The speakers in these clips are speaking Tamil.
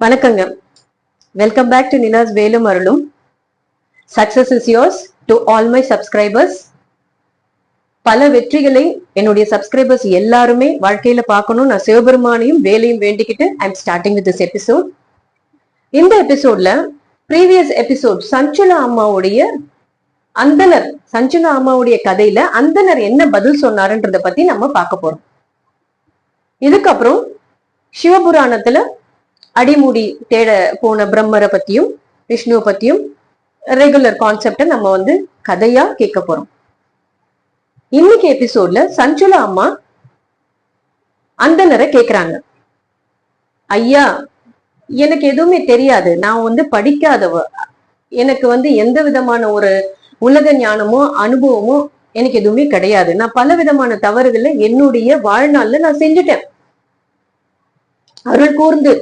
வணக்கங்க. வெல்கம் பேக் டு நினாஸ் வேலும் அருளும் success is yours to all my subscribers பல வெற்றிகளை என்னுடைய சப்ஸ்கிரைபர்ஸ் எல்லாருமே வாழ்க்கையில பார்க்கணும் நான் சிவபெருமானையும் வேலையும் வேண்டிக்கிட்டு I'm starting with this episode இந்த எபிசோட்ல ப்ரீவியஸ் எபிசோட் சஞ்சுலா அம்மாவுடைய அந்தனர் சஞ்சுலா அம்மாவுடைய கதையில அந்தனர் என்ன பதில் சொன்னாருன்றத பத்தி நம்ம பார்க்க போறோம். இதுக்கப்புறம் சிவபுராணத்துல அடிமுடி தேட போன பிரம்மரை பத்தியும் விஷ்ணுவை பத்தியும் ரெகுலர் கான்செப்டை நம்ம வந்து கதையா கேட்க போறோம். இன்னைக்கு எபிசோட்ல சஞ்சுலா அம்மா அந்தனரை கேக்குறாங்க. ஐயா எனக்கு எதுவுமே தெரியாது. நான் வந்து படிக்காதவ. எனக்கு வந்து எந்த விதமான ஒரு உலக ஞானமோ அனுபவமோ எனக்கு எதுவுமே கிடையாது. நான் பல விதமான தவறுகளை என்னுடைய வாழ்நாள்ல நான் செஞ்சுட்டேன். அருள் கூர்ந்து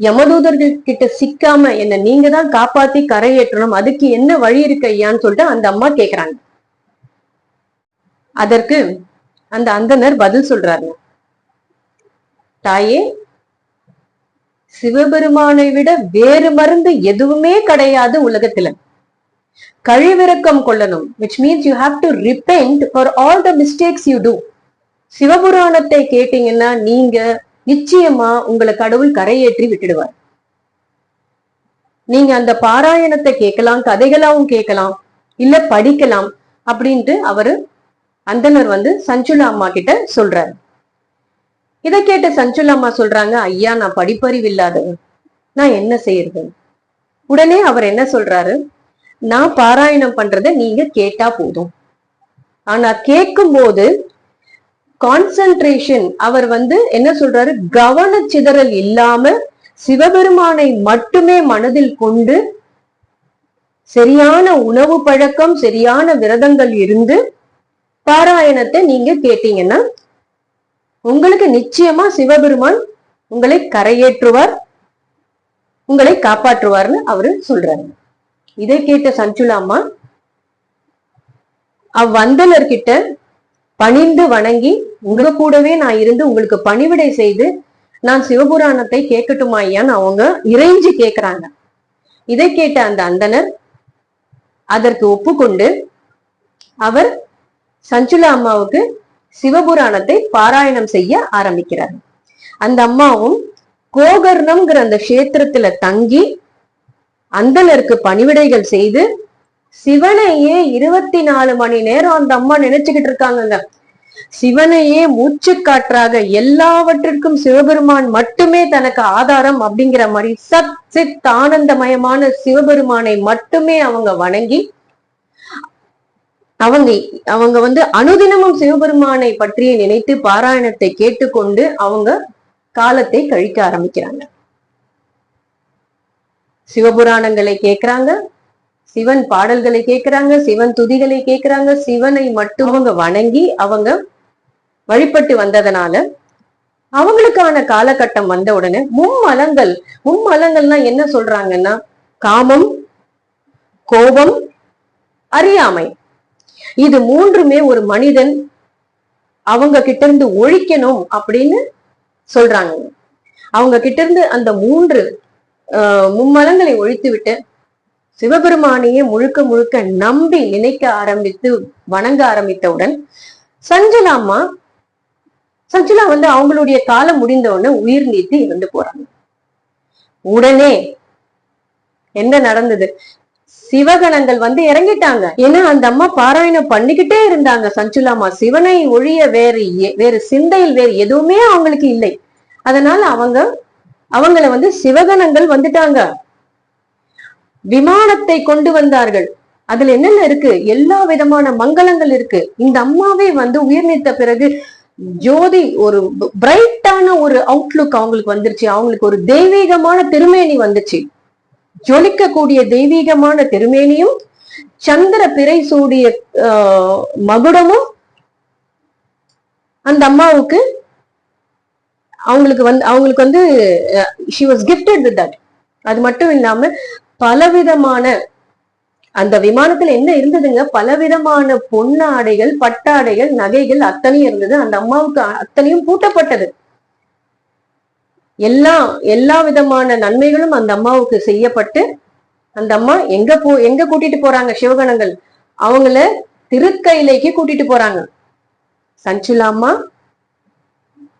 யமதூதர்கள் கிட்ட சிக்காம என்ன நீங்க தான் காப்பாத்தி கரையேற்றணும் அதுக்கு என்ன வழி இருக்கு ஐயான்னு சொல்லிட்டு அந்த அம்மா கேக்குறாங்க. அதற்கு அந்த அந்தனர் பதில் சொல்றாரு தாயே சிவபெருமானை விட வேறு மருந்து எதுவுமே கிடையாது உலகத்துல. கழிவிறக்கம் கொள்ளணும் which means you have to repent for all the mistakes you do சிவபுராணத்தை கேட்டீங்கன்னா நீங்க நிச்சயமா உங்களை கடவுள் கரையேற்றி விட்டுடுவார். நீங்க அந்த பாராயணத்தை கேட்கலாம் கதைகளாவும் கேட்கலாம் இல்ல படிக்கலாம் அப்படின்ட்டு அவரு அந்தனர் வந்து சஞ்சுலா அம்மா கிட்ட சொல்றாரு. இதை கேட்ட சஞ்சுலா அம்மா சொல்றாங்க ஐயா நான் படிப்பறிவு இல்லாதவன் நான் என்ன செய்யறது? உடனே அவர் என்ன சொல்றாரு? நான் பாராயணம் பண்றத நீங்க கேட்டா போதும். ஆனா கேட்கும் போது கான்சென்ட்ரேஷன் அவர் வந்து என்ன சொல்றாரு? கவன சிதறல் இல்லாம சிவபெருமானை மட்டுமே மனதில் கொண்டு சரியான உணவு பழக்கம் சரியான விரதங்கள் இருந்து பாராயணத்தை நீங்க கேட்டீங்கன்னா உங்களுக்கு நிச்சயமா சிவபெருமான் உங்களை கரையேற்றுவார் உங்களை காப்பாற்றுவார்னு அவரு சொல்றாரு. இதை கேட்ட சஞ்சுலாமா அவ்வந்தனர்கிட்ட பணிந்து வணங்கி உங்க கூடவே நான் இருந்து உங்களுக்கு பணிவிடை செய்து நான் சிவபுராணத்தை கேட்கட்டுமாயான்னு அவங்க இறைஞ்சி கேக்குறாங்க. இதை கேட்ட அந்த அந்தனர் அதற்கு ஒப்புக்கொண்டு அவர் சஞ்சுலா அம்மாவுக்கு சிவபுராணத்தை பாராயணம் செய்ய ஆரம்பிக்கிறார். அந்த அம்மாவும் கோகர்ணம்ங்கிற அந்த கஷேத்திரத்துல தங்கி அந்தனருக்கு பணிவிடைகள் செய்து சிவனையே இருபத்தி நாலு மணி நேரம் அந்த அம்மா நினைச்சுக்கிட்டு இருக்காங்கங்க. சிவனையே மூச்சு காற்றாக எல்லாவற்றிற்கும் சிவபெருமான் மட்டுமே தனக்கு ஆதாரம் அப்படிங்கிற மாதிரி சத் சித் ஆனந்தமயமான சிவபெருமானை மட்டுமே அவங்க வணங்கி அவங்க அவங்க வந்து அனுதினமும் சிவபெருமானை பற்றிய நினைத்து பாராயணத்தை கேட்டுக்கொண்டு அவங்க காலத்தை கழிக்க ஆரம்பிக்கிறாங்க. சிவபுராணங்களை கேக்குறாங்க சிவன் பாடல்களை கேட்கிறாங்க சிவன் துதிகளை கேட்கிறாங்க சிவனை மட்டும் அவங்க வணங்கி அவங்க வழிபட்டு வந்ததனால அவங்களுக்கான காலகட்டம் வந்த உடனே மும்மலங்கள் மும்மலங்கள்னா என்ன சொல்றாங்கன்னா காமம் கோபம் அறியாமை. இது மூன்றுமே ஒரு மனிதன் அவங்க கிட்ட இருந்து ஒழிக்கணும் அப்படின்னு சொல்றாங்க. அவங்க கிட்ட இருந்து அந்த மூன்று ஆஹ் மும்மலங்களை ஒழித்து விட்டு சிவபெருமானையே முழுக்க முழுக்க நம்பி நினைக்க ஆரம்பித்து வணங்க ஆரம்பித்தவுடன் சஞ்சலாமா சஞ்சலா வந்து அவங்களுடைய காலம் முடிந்தவுடனே உயிர் நீத்து இறந்து போறாங்க. உடனே என்ன நடந்தது? சிவகணங்கள் வந்து இறங்கிட்டாங்க. ஏன்னா அந்த அம்மா பாராயணம் பண்ணிக்கிட்டே இருந்தாங்க சஞ்சுலாமா சிவனை ஒழிய வேறு வேறு சிந்தையில் வேறு எதுவுமே அவங்களுக்கு இல்லை. அதனால அவங்க அவங்கள வந்து சிவகணங்கள் வந்துட்டாங்க. விமானத்தை கொண்டு வந்தார்கள். அதுல என்னென்ன இருக்கு? எல்லா விதமான மங்களங்கள் இருக்கு. இந்த அம்மாவே வந்து உயிர் நீத்த பிறகு ஜோதி ஒரு பிரைட்டான ஒரு அவுட்லுக் அவங்களுக்கு வந்துருச்சு. அவங்களுக்கு ஒரு தெய்வீகமான திருமேனி வந்துச்சு. ஜொலிக்கக்கூடிய தெய்வீகமான திருமேனியும் சந்திர பிறை சூடிய ஆஹ், மகுடமும் அந்த அம்மாவுக்கு அவங்களுக்கு வந்து அவங்களுக்கு வந்து she was gifted with that அது மட்டும் இல்லாம பலவிதமான அந்த விமானத்துல என்ன இருந்ததுங்க? பலவிதமான பொன்னாடைகள் பட்டாடைகள் நகைகள் அத்தனையும் இருந்தது. அந்த அம்மாவுக்கு அத்தனையும் பூட்டப்பட்டது. எல்லா எல்லா விதமான நன்மைகளும் அந்த அம்மாவுக்கு செய்யப்பட்டு அந்த அம்மா எங்க போ எங்க கூட்டிட்டு போறாங்க சிவகணங்கள்? அவங்கள திருக்கையிலைக்கு கூட்டிட்டு போறாங்க. சஞ்சுலாமா அம்மா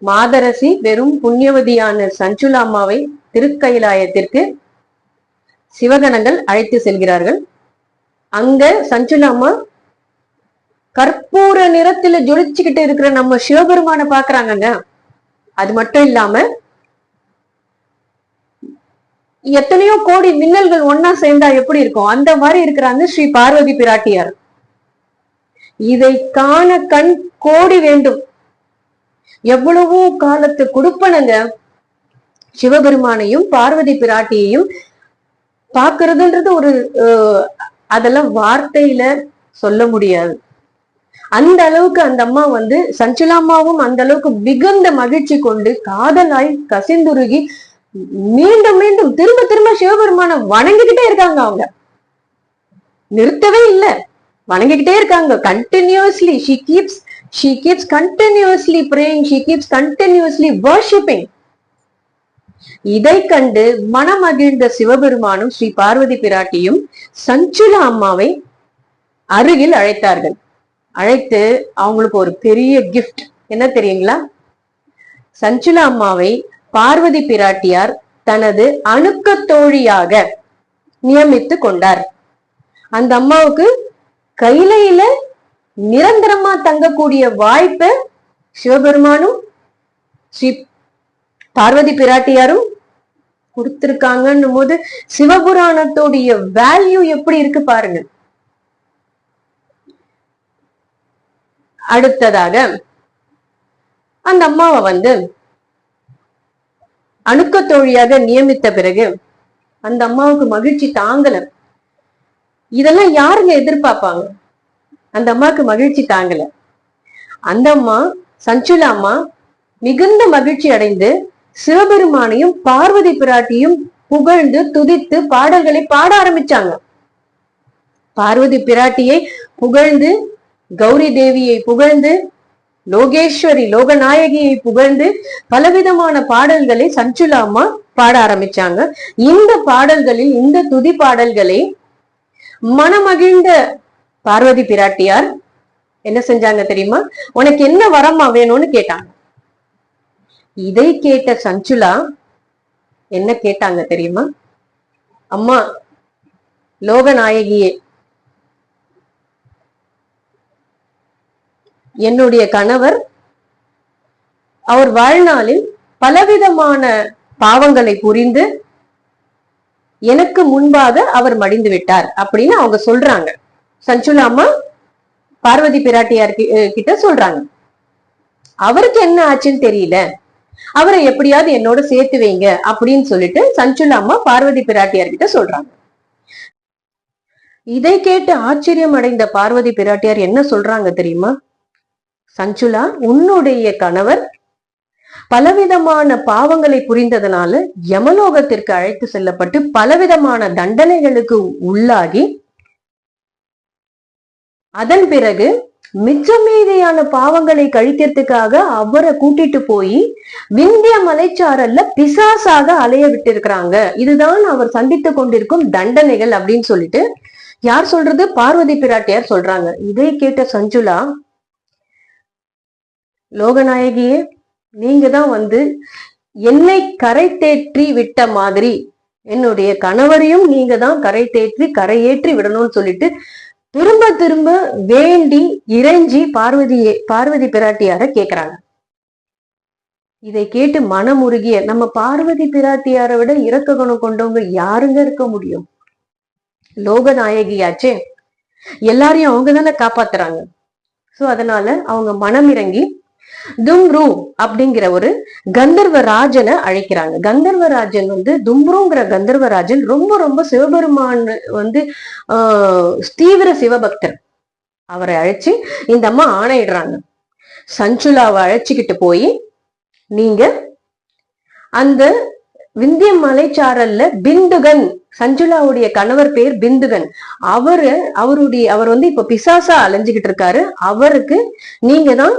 மாதரசி வெறும் புண்ணியவதியான சஞ்சுலா அம்மாவை திருக்கைலாயத்திற்கு சிவகணங்கள் அழைத்து செல்கிறார்கள். அங்க சஞ்சுலா கற்பூர நிறத்துல ஜொலிச்சுக்கிட்டு இருக்கிற நம்ம சிவபெருமான பாக்குறாங்கங்க அது மட்டும் இல்லாம எத்தனையோ கோடி மின்னல்கள் ஒன்னா சேர்ந்தா எப்படி இருக்கும்? அந்த மாதிரி இருக்கிறாங்க ஸ்ரீ பார்வதி பிராட்டியார். இதை காண கண் கோடி வேண்டும். எவ்வளவோ காலத்து கொடுப்பனங்க. சிவபெருமானையும் பார்வதி பிராட்டியையும் பாக்குறதுன்றது ஒரு அதெல்லாம் வார்த்தையில சொல்ல முடியாது. அந்த அளவுக்கு அந்த அம்மா வந்து சஞ்சலாமாவும் அந்த அளவுக்கு மிகுந்த மகிழ்ச்சி கொண்டு காதலாய் கசிந்துருகி மீண்டும் மீண்டும் திரும்ப திரும்ப சிவபெருமான வணங்கிக்கிட்டே இருக்காங்க அவங்க. நிறுத்தவே இல்லை. வணங்கிக்கிட்டே இருக்காங்க. Continuously she keeps she keeps continuously praying she keeps continuously worshipping இதை கண்டு மனமகிழ்ந்த சிவபெருமானும் ஸ்ரீ பார்வதி பிராட்டியும் சஞ்சுலா அம்மாவை அருகில் அழைத்தார்கள். அழைத்து அவங்களுக்கு ஒரு பெரிய கிஃப்ட் என்ன தெரியுங்களா? சஞ்சுலா அம்மாவை பார்வதி பிராட்டியார் தனது அணுக்க தோழியாக நியமித்து கொண்டார். அந்த அம்மாவுக்கு கையிலையில நிரந்தரமா தங்கக்கூடிய வாய்ப்பை சிவபெருமானும் ஸ்ரீ பார்வதி பிராட்டியாரும் கொடுத்திருக்காங்கன்னும் போது சிவபுராணத்தோடைய வேல்யூ எப்படி இருக்கு பாருங்க. அடுத்ததாக அந்த அம்மாவை வந்து அணுக்க தோழியாக நியமித்த பிறகு அந்த அம்மாவுக்கு மகிழ்ச்சி தாங்கல. இதெல்லாம் யாருங்க எதிர்பார்ப்பாங்க? அந்த அம்மாவுக்கு மகிழ்ச்சி தாங்கல. அந்த அம்மா சஞ்சுலா அம்மா மிகுந்த மகிழ்ச்சி அடைந்து சிவபெருமானையும் பார்வதி பிராட்டியும் புகழ்ந்து துதித்து பாடல்களை பாட ஆரம்பிச்சாங்க. பார்வதி பிராட்டியை புகழ்ந்து கௌரி தேவியை புகழ்ந்து லோகேஸ்வரி லோகநாயகியை புகழ்ந்து பலவிதமான பாடல்களை சஞ்சுலாமா பாட ஆரம்பிச்சாங்க. இந்த பாடல்களில் இந்த துதி பாடல்களை மனமகிழ்ந்த பார்வதி பிராட்டியார் என்ன செஞ்சாங்க தெரியுமா? உனக்கு என்ன வரமா வேணும்னு கேட்டாங்க. இதை கேட்ட சஞ்சுலா என்ன கேட்டாங்க தெரியுமா? அம்மா லோகநாயகியே என்னுடைய கணவர் அவர் வாழ்நாளில் பலவிதமான பாவங்களை புரிந்து எனக்கு முன்பாக அவர் மடிந்து விட்டார் அப்படின்னு அவங்க சொல்றாங்க. சஞ்சுலா அம்மா பார்வதி பிராட்டியார் கிட்ட சொல்றாங்க. அவருக்கு என்ன ஆச்சுன்னு தெரியல. அவரை எப்படியாவது என்னோட சேர்த்து வைங்க அப்படின்னு சொல்லிட்டு சஞ்சுலா அம்மா பார்வதி பிராட்டியார்கிட்ட சொல்றாங்க. இதை கேட்டு ஆச்சரியம் அடைந்த பார்வதி பிராட்டியார் என்ன சொல்றாங்க தெரியுமா? சஞ்சுலா உன்னுடைய கணவர் பலவிதமான பாவங்களை புரிந்ததனால யமலோகத்திற்கு அழைத்து செல்லப்பட்டு பலவிதமான தண்டனைகளுக்கு உள்ளாகி அதன் பிறகு மிச்சமீதியான பாவங்களை கழிக்கிறதுக்காக அவரை கூட்டிட்டு போய் விந்திய மலைச்சாரல்ல பிசாசாக அலைய விட்டிருக்கிறாங்க. இதுதான் அவர் சந்தித்து கொண்டிருக்கும் தண்டனைகள் அப்படின்னு சொல்லிட்டு யார் சொல்றது? பார்வதி பிராட்டியார் சொல்றாங்க. இதை கேட்ட சஞ்சுலா லோகநாயகியே நீங்க தான் வந்து என்னை கரை தேற்றி விட்ட மாதிரி என்னுடைய கணவரையும் நீங்க தான் கரை தேற்றி கரையேற்றி விடணும்னு சொல்லிட்டு திரும்ப திரும்ப வேண்டி இறைஞ்சி பார்வதியே பார்வதி பிராட்டியார கேக்குறாங்க. இதை கேட்டு மனமுருகிய நம்ம பார்வதி பிராட்டியாரை விட இரக்க குணம் கொண்டவங்க யாருங்க இருக்க முடியும்? லோகநாயகியாச்சே. எல்லாரையும் அவங்க தானே காப்பாத்துறாங்க. சோ அதனால அவங்க மனம் இறங்கி தும்ரு அப்படிங்கிற ஒரு கந்தர்வராஜனை அழைக்கிறாங்க. கந்தர்வராஜன் வந்து தும்ருங்கிற கந்தர்வராஜன் ரொம்ப ரொம்ப சிவபெருமான் வந்து ஆஹ் தீவிர சிவபக்தர். அவரை அழைச்சு இந்த அம்மா ஆணையிடுறாங்க. சஞ்சுலாவை அழைச்சுக்கிட்டு போய் நீங்க அந்த விந்திய மலைச்சாரல்ல பிந்துகன் சஞ்சுலாவுடைய கணவர் பேர் பிந்துகன். அவரு அவருடைய அவர் வந்து இப்ப பிசாசா அலைஞ்சுகிட்டு இருக்காரு. அவருக்கு நீங்க தான்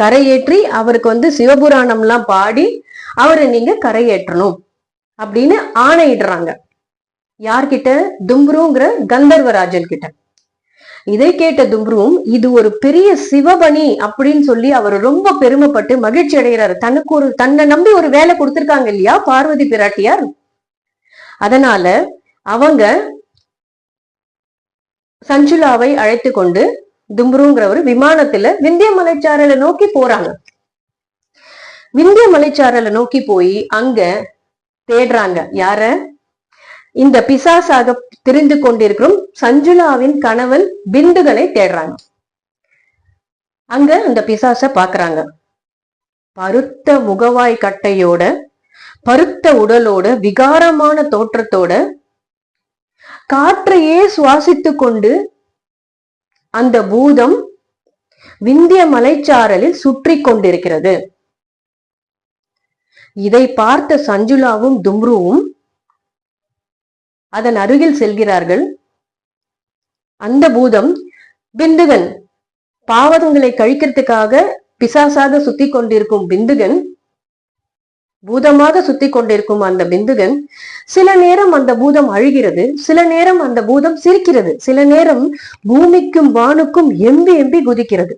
கரையேற்றி அவருக்கு வந்து சிவபுராணம்லாம் பாடி அவரை நீங்க கரையேற்றணும் அப்படின்னு ஆணையிடுறாங்க. யார்கிட்ட? தும்ருங்கிற கந்தர்வராஜன் கிட்ட. இதை கேட்ட தும்ருவும் இது ஒரு பெரிய சிவபணி அப்படின்னு சொல்லி அவர் ரொம்ப பெருமைப்பட்டு மகிழ்ச்சி அடைகிறாரு. தனக்கு ஒரு தன்னை நம்பி ஒரு வேலை கொடுத்திருக்காங்க இல்லையா? பார்வதி பிராட்டியார். அதனால அவங்க சஞ்சுலாவை அழைத்து கொண்டு தும்ருங்கிற விமானத்துல விந்திய மலைச்சாரலை நோக்கி போறாங்க. விந்திய மலைச்சாரலை நோக்கி போய் அங்க தேடுறாங்க. யார? இந்த பிசாசாக திரிந்து கொண்டிருக்கிறோம் சஞ்சுலாவின் கணவன் பிந்துகளை தேடுறாங்க. அங்க அந்த பிசாச பாக்குறாங்க. பருத்த முகவாய் கட்டையோட பருத்த உடலோட விகாரமான தோற்றத்தோட காற்றையே சுவாசித்து கொண்டு அந்த பூதம் விந்திய மலைச்சாரலில் சுற்றி கொண்டிருக்கிறது. இதை பார்த்த சஞ்சுலாவும் தும்ருவும் அதன் அருகில் செல்கிறார்கள். அந்த பூதம் பிந்துகன் பாவதங்களை கழிக்கிறதுக்காக பிசாசாக சுத்தி கொண்டிருக்கும் பிந்துகன் பூதமாக சுத்தி கொண்டிருக்கும் அந்த பிந்துகன் சில நேரம் அந்த பூதம் அழுகிறது சில நேரம் அந்த பூதம் சிரிக்கிறது சில நேரம் பூமிக்கும் வானுக்கும் எம்பி எம்பி குதிக்கிறது.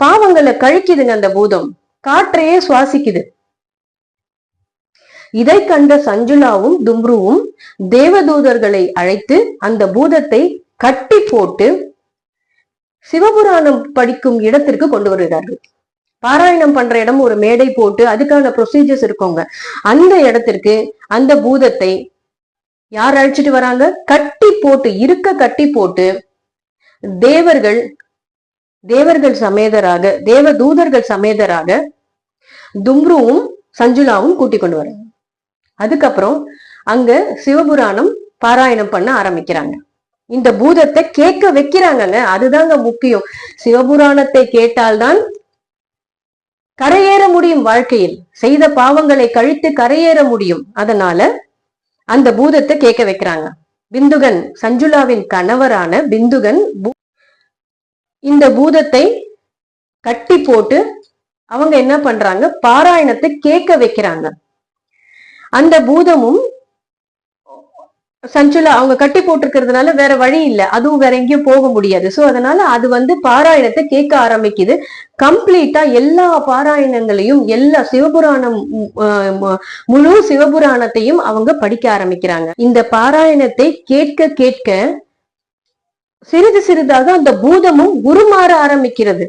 பாவங்களை கழிக்குதுங்க அந்த பூதம் காற்றையே சுவாசிக்குது. இதை கண்ட சஞ்சுலாவும் தும்ருவும் தேவதூதர்களை அழைத்து அந்த பூதத்தை கட்டி போட்டு சிவபுராணம் படிக்கும் இடத்திற்கு கொண்டு வருகிறார்கள். பாராயணம் பண்ற இடம் ஒரு மேடை போட்டு அதுக்கான ப்ரொசீஜர்ஸ் இருக்கோங்க. அந்த இடத்திற்கு அந்த பூதத்தை யார் அழைச்சிட்டு வராங்க? கட்டி போட்டு இருக்க கட்டி போட்டு தேவர்கள் தேவர்கள் சமேதராக தேவ தூதர்கள் சமேதராக தும்ருவும் சஞ்சுலாவும் கூட்டி கொண்டு வராங்க. அதுக்கப்புறம் அங்க சிவபுராணம் பாராயணம் பண்ண ஆரம்பிக்கிறாங்க. இந்த பூதத்தை கேட்க வைக்கிறாங்கங்க. அதுதாங்க முக்கியம். சிவபுராணத்தை கேட்டால்தான் கரையேற முடியும் வாழ்க்கையில். செய்த பாவங்களை கழித்து கரையேற முடியும். அதனால அந்த பூதத்தை கேட்க வைக்கிறாங்க. பிந்துகன் சஞ்சுலாவின் கணவரான பிந்துகன் பூ- இந்த பூதத்தை கட்டி போட்டு அவங்க என்ன பண்றாங்க? பாராயணத்தை கேட்க வைக்கிறாங்க. அந்த பூதமும் சஞ்சுலா அவங்க கட்டி போட்டிருக்கிறதுனால வேற வழி இல்ல. அதுவும் வேற எங்கேயும் போக முடியாது. சோ அதனால அது வந்து பாராயணத்தை கேட்க ஆரம்பிக்குது. கம்ப்ளீட்டா எல்லா பாராயணங்களையும் எல்லா சிவபுராணம் முழு சிவபுராணத்தையும் அவங்க படிக்க ஆரம்பிக்கிறாங்க. இந்த பாராயணத்தை கேட்க கேட்க சிறிது சிறிதாக அந்த பூதமும் உருமாற ஆரம்பிக்கிறது.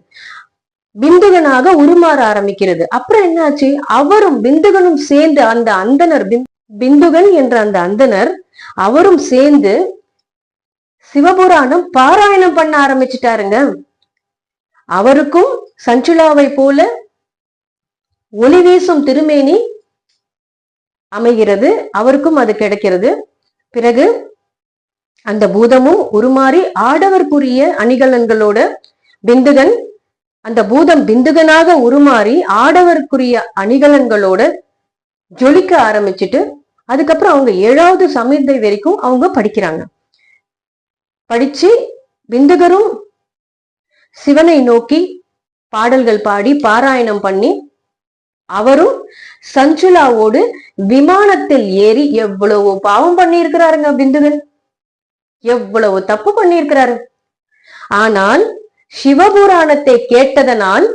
பிந்துகனாக உருமாற ஆரம்பிக்கிறது. அப்புறம் என்னாச்சு? அவரும் பிந்துகனும் சேர்ந்து அந்த அந்தனர் பிந்துகன் என்ற அந்த அந்தனர் அவரும் சேர்ந்து சிவபுராணம் பாராயணம் பண்ண ஆரம்பிச்சிட்டாருங்க. அவருக்கும் சஞ்சுலாவை போல ஒளி வீசும் திருமேனி அமைகிறது அவருக்கும் அது கிடைக்கிறது. பிறகு அந்த பூதமும் உருமாறி ஆடவர்க்குரிய அணிகலன்களோட பிந்துகன் அந்த பூதம் பிந்துகனாக உருமாறி ஆடவருக்குரிய அணிகலன்களோட ஜொலிக்க ஆரம்பிச்சிட்டு அதுக்கப்புறம் அவங்க ஏழாவது சமீர்தை வரைக்கும் அவங்க படிக்கிறாங்க. படிச்சு பிந்துகரும் சிவனை நோக்கி பாடல்கள் பாடி பாராயணம் பண்ணி அவரும் சஞ்சுலாவோடு விமானத்தில் ஏறி எவ்வளவு பாவம் பண்ணியிருக்கிறாருங்க பிந்துகன் எவ்வளவு தப்பு பண்ணியிருக்கிறாரு. ஆனால் சிவபுராணத்தை கேட்டதனால்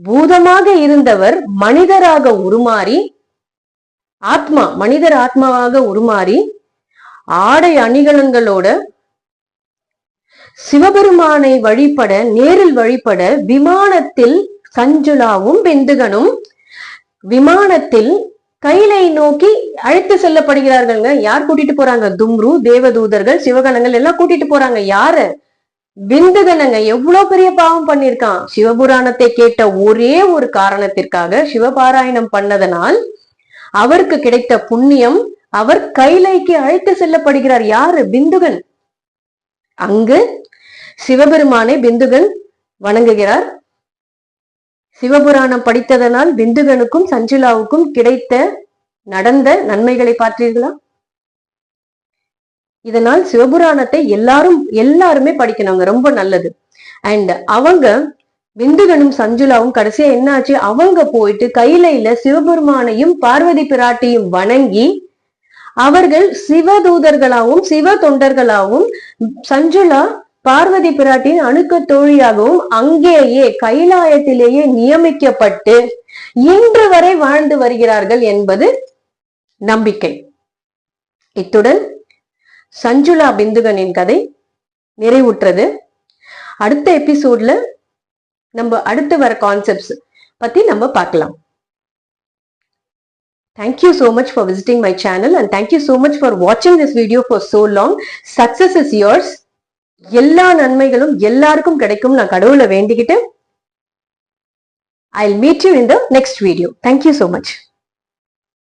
பூதமாக இருந்தவர் மனிதராக உருமாறி ஆத்மா மனிதர் ஆத்மாவாக உருமாறி ஆடை அணிகலன்களோட சிவபெருமானை வழிபட நேரில் வழிபட விமானத்தில் சஞ்சுலாவும் பிந்துகனும் விமானத்தில் கைலை நோக்கி அழைத்து செல்லப்படுகிறார்கள்ங்க. யார் கூட்டிட்டு போறாங்க? தும்ரு தேவதூதர்கள் சிவகணங்கள் எல்லாம் கூட்டிட்டு போறாங்க. யாரு? விந்துகனங்க. எவ்வளவு பெரிய பாவம் பண்ணிருக்கான் சிவபுராணத்தை கேட்ட ஒரே ஒரு காரணத்திற்காக சிவபாராயணம் பண்ணதனால் அவருக்கு கிடைத்த புண்ணியம் அவர் கைலைக்கு அழைத்து செல்லப்படுகிறார். யாரு? பிந்துகன். அங்கு சிவபெருமானை பிந்துகன் வணங்குகிறார். சிவபுராணம் படித்ததனால் பிந்துகனுக்கும் சஞ்சுலாவுக்கும் கிடைத்த நடந்த நன்மைகளை பார்த்தீர்களா? இதனால் சிவபுராணத்தை எல்லாரும் எல்லாருமே படிக்கணுங்க ரொம்ப நல்லது. அண்ட் அவங்க பிந்துகனும் சஞ்சுலாவும் கடைசியா என்ன ஆச்சு அவங்க போயிட்டு கையில சிவபெருமானையும் பார்வதி பிராட்டியும் வணங்கி அவர்கள் சிவதூதர்களாகவும் சிவ தொண்டர்களாகவும் சஞ்சுலா பார்வதி பிராட்டியின் அணுக்க தோழியாகவும் அங்கேயே கைலாயத்திலேயே நியமிக்கப்பட்டு இன்று வரை வாழ்ந்து வருகிறார்கள் என்பது நம்பிக்கை. இத்துடன் சஞ்சுலா பிந்துகனின் கதை நிறைவுற்றது. அடுத்த எபிசோட்ல நம்ம அடுத்து வர கான்செப்ட்ஸ் பத்தி நம்ம பார்க்கலாம் Thank you so much for visiting my channel and thank you so much for watching this video for so long. Success is yours. எல்லா நன்மைகளும் எல்லாருக்கும் கிடைக்கும் நான் கடவுளை வேண்டிக்கிட்டு I'll meet you in the next video. Thank you so much.